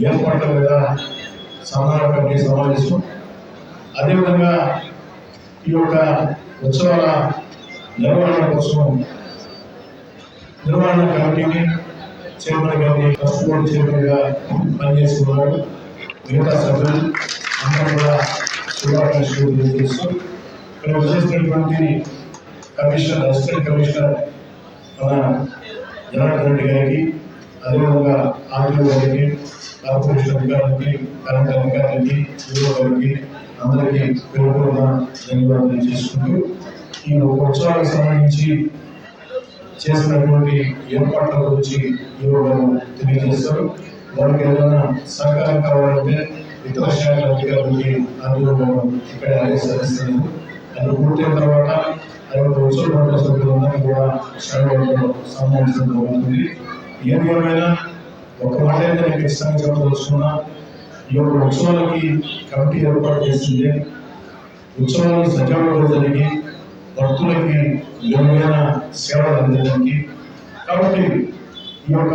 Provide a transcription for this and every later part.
ఏర్పాట్ల మీద సమన్వయ సమావేశం అదేవిధంగా ఈ యొక్క ఉత్సవాల నిర్వహణ కోసం నిర్వహణ కమిటీని చైర్మన్ గారిని ట్రస్ట్ బోర్డు చైర్మన్గా పనిచేస్తున్నారు. మిగతా సభ్యులు అందరూ కూడా శుభాకాంక్షలు తెలియజేస్తూ ఇక్కడ వచ్చేసినటువంటి కమిషనర్ అసిస్టెంట్ కమిషనర్ మన జనార్దన్ రెడ్డి గారికి అదేవిధంగా ఆర్టీఓ గారికి కార్పొరేషన్ అధికారులకి కరెంట్ అధికారులకి వివో గారికి అందరికీ పేరుకున్న ధన్యవాదాలు చేసుకుంటూ ఈ ఉత్సవాలకు సంబంధించి చేసినటువంటి ఏర్పాట్ల గురించి ఈరోజు తెలియజేస్తారు. వారికి ఏదైనా సహకారం కావాలంటే ఇతర శాఖల అధికారులకి అందులో ఇక్కడ ఆదేశాలు అది పూర్తయిన తర్వాత అరవై యొక్క ఉత్సవ మండల కూడా శాఖలో సమావేశం జరుగుతుంది. ఏది ఏమైనా ఒక మాట అయితే నేను ఖచ్చితంగా చెప్పదలుచుకున్నా ఈ యొక్క ఉత్సవాలకి కమిటీ ఏర్పాటు చేసింది. ఉత్సవాలు సజావుగా జరిగి భక్తులకి విలువైన సేవలు అందించడానికి. కాబట్టి ఈ యొక్క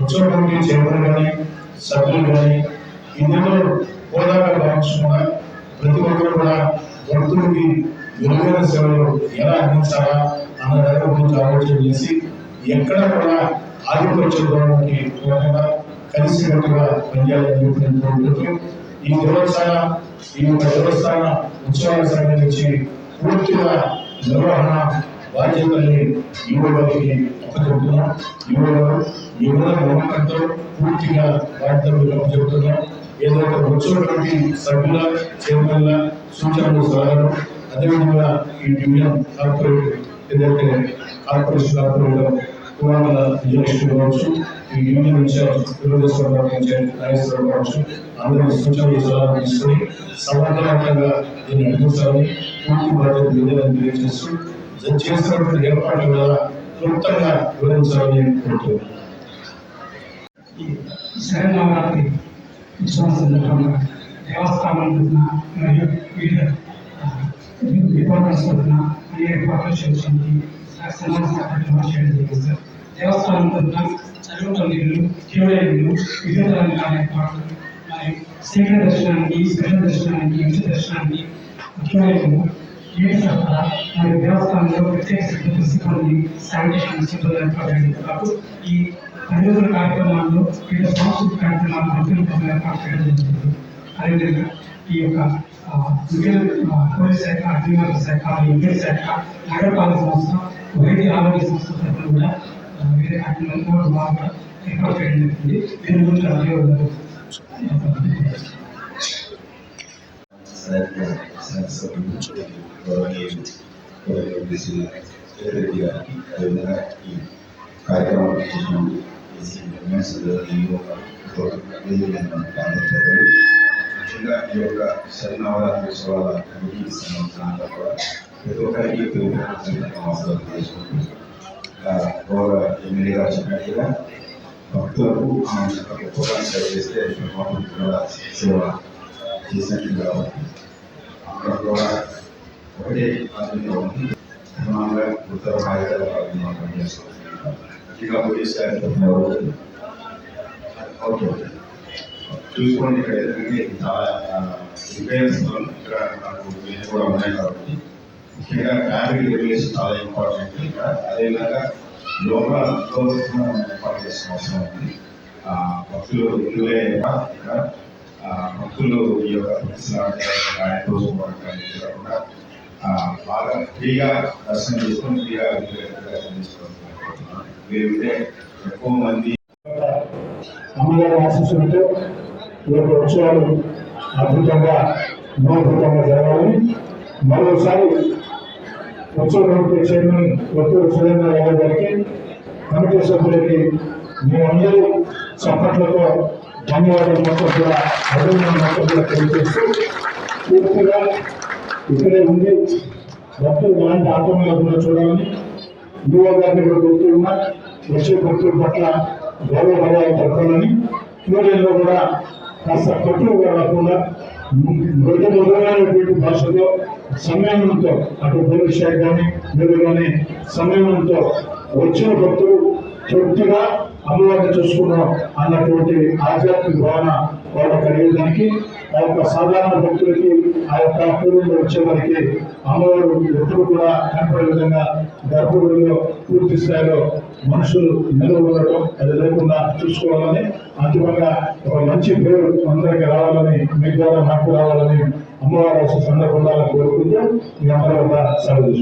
ఉత్సవ కమిటీ చైర్మన్ కానీ సభ్యులు కానీ ఇందులో హోదాగా భావించకుండా ప్రతి ఒక్కరు కూడా భక్తులకి విలువైన సేవలు ఎలా అందించాలా అన్న దాని గురించి ఆలోచన చేసి ఎక్కడ కూడా ఆధిపత్య ధోరణికి పోకుండా కలిసికట్టుగా పనిచేయాలని కోరుకుంటూ ఈ దేవస్థాన ఈ యొక్క దేవస్థాన ఉత్సవాలకు సంబంధించి పూర్తిగా నిర్వహణ బాధ్యతల్ని యువ అప్పచెబుతున్నాం అప్పచెప్తున్నాం. యువ గారు నమ్మకంతో పూర్తిగా బాధ్యతలు అప్పచెప్తున్నాం. ఏదైతే వచ్చినటువంటి సభ్యుల చైర్మన్ల సూచనలు సలహాలు అదేవిధంగా ఈ డివిజన్ కార్పొరేట్ ఏదైతే కార్పొరేషన్ కార్పొరేట్ కుమారుల అధ్యక్షుడు కావచ్చు ఈ యూనియన్ ఇన్ఛార్జ్ తెలుగుదేశం పార్టీ కావచ్చు అందరూ సూచనలు సలహాలు సమర్థవంతంగా దీన్ని పూర్తి బాధ్యత విడుదలని తెలియజేస్తూ చేస్తున్నటువంటి ఏర్పాట్ల మీద క్లుప్తంగా వివరించాలని కోరుతున్నాను. శరణవరాత్రి ఉత్సవం సందర్భంగా దేవస్థానం మరియు వివిధ డిపార్ట్మెంట్స్ తరఫున అనేక సమాజ చేయడం జరిగింది. సార్ దేవస్థానం నీళ్ళు క్యూడైన్లు వివిధ మరియు శీఘ్ర దర్శనానికి స్పెషల్ దర్శనానికి ఉచిత దర్శనానికి ముఖ్యమైన నీటి సరఫరా మరియు దేవస్థానంలో ప్రత్యేక సిబ్బంది సిబ్బంది శానిటేషన్ సిబ్బంది ఏర్పాటు ఈ పరిశోధన కార్యక్రమాల్లో వివిధ సాంస్కృతిక కార్యక్రమాలు భక్తులకు ఏర్పాటు చేయడం జరుగుతుంది అదేవిధంగా ఈ యొక్క మిగిలిన పోలీస్ శాఖ అగ్నిమార్గ శాఖ ఇండియన్ శాఖ నగరపాలక సంస్థ వైద్య ఆరోగ్య సంస్థ తరఫున కూడా ఆ, వివిధ కార్యక్రమాలు బాగా ఏర్పాటు చేయడం. జరుగుతుంది దీని గురించి అధికారులు ఈ కార్యక్రమం ముఖ్యంగా ఈ యొక్క శరణవరాత్రి ఉత్సవాల కమిటీకి సంబంధించినంత కూడా ప్రతి ఒక్కరికి గౌరవ ఎమ్మెల్యే గారు చెప్పినట్టుగా భక్తులకు ఆ సేవ చేస్తే భగవంతుడు కూడా సేవ చేసినట్టు కాబట్టి అక్కడ కూడా ఒకటే ఆధునిక ఉంది. సమానంగా ఉత్తర బాధ్యతలు ఇంకా పోలీస్ శాఖ ఓకే. చూసుకోండి ఇక్కడ ఎందుకంటే చాలా రిపేర్స్ ఇక్కడ నాకు కూడా ఉన్నాయి కాబట్టి ముఖ్యంగా ఫ్యామిలీ రెగ్యులేషన్ చాలా ఇంపార్టెంట్ ఇక్కడ. అదేవిధంగా లోపల లోపల ఏర్పాటు చేసిన అవసరం ఉంది. భక్తులు ఇల్లులే ఇక్కడ. భక్తులు ఈ యొక్క ఆయన కాకుండా బాగా ఫ్రీగా దర్శనం చేసుకొని ఫ్రీగా దర్శనం చేసుకోవాలి లేదంటే ఎక్కువ మంది అమ్మగారి ఆశిస్తున్నట్టు ఈ యొక్క ఉత్సవాలు అద్భుతంగా అద్భుతంగా జరగాలి మరోసారి ఉత్సవ కమిటీ చైర్మన్ ఒత్తూరు సురేంద్ర యాదవ్ గారికి కమిటీ సభ్యులకి మేమందరూ చప్పట్లతో ధన్యవాదాలు మొత్తం కూడా అభినందన మొత్తం కూడా తెలియజేస్తూ పూర్తిగా ఇక్కడే ఉండి భక్తులు ఎలాంటి ఆటంకం లేకుండా చూడాలని యువ గారిని కూడా గుర్తు ఉన్నా వచ్చే భక్తుల పట్ల గౌరవ భావాలు దక్కాలని యూనియన్లో కూడా కాస్త కట్టులు కాకుండా మృదు మృదుమైనటువంటి భాషలో సంయమనంతో అటు పోలీస్ శాఖ కానీ మీరు కానీ సంయమనంతో వచ్చిన భక్తులు తృప్తిగా అమ్మవారిని చూసుకున్నాం అన్నటువంటి ఆధ్యాత్మిక భావన వాళ్ళ కలిగేదానికి ఆ యొక్క సాధారణ భక్తులకి ఆ యొక్క పూర్వంలో వచ్చేవారికి అమ్మవారు ఎప్పుడు కూడా కనపడే విధంగా గర్భగుడిలో పూర్తి స్థాయిలో మనుషులు నిలబడటం అది లేకుండా చూసుకోవాలని అంతిమంగా ఒక మంచి పేరు అందరికి రావాలని మీ ద్వారా నాకు రావాలని అమ్మవారి వచ్చే సందర్భంగా కోరుకుంటూ మీ అందరూ కూడా సెలవు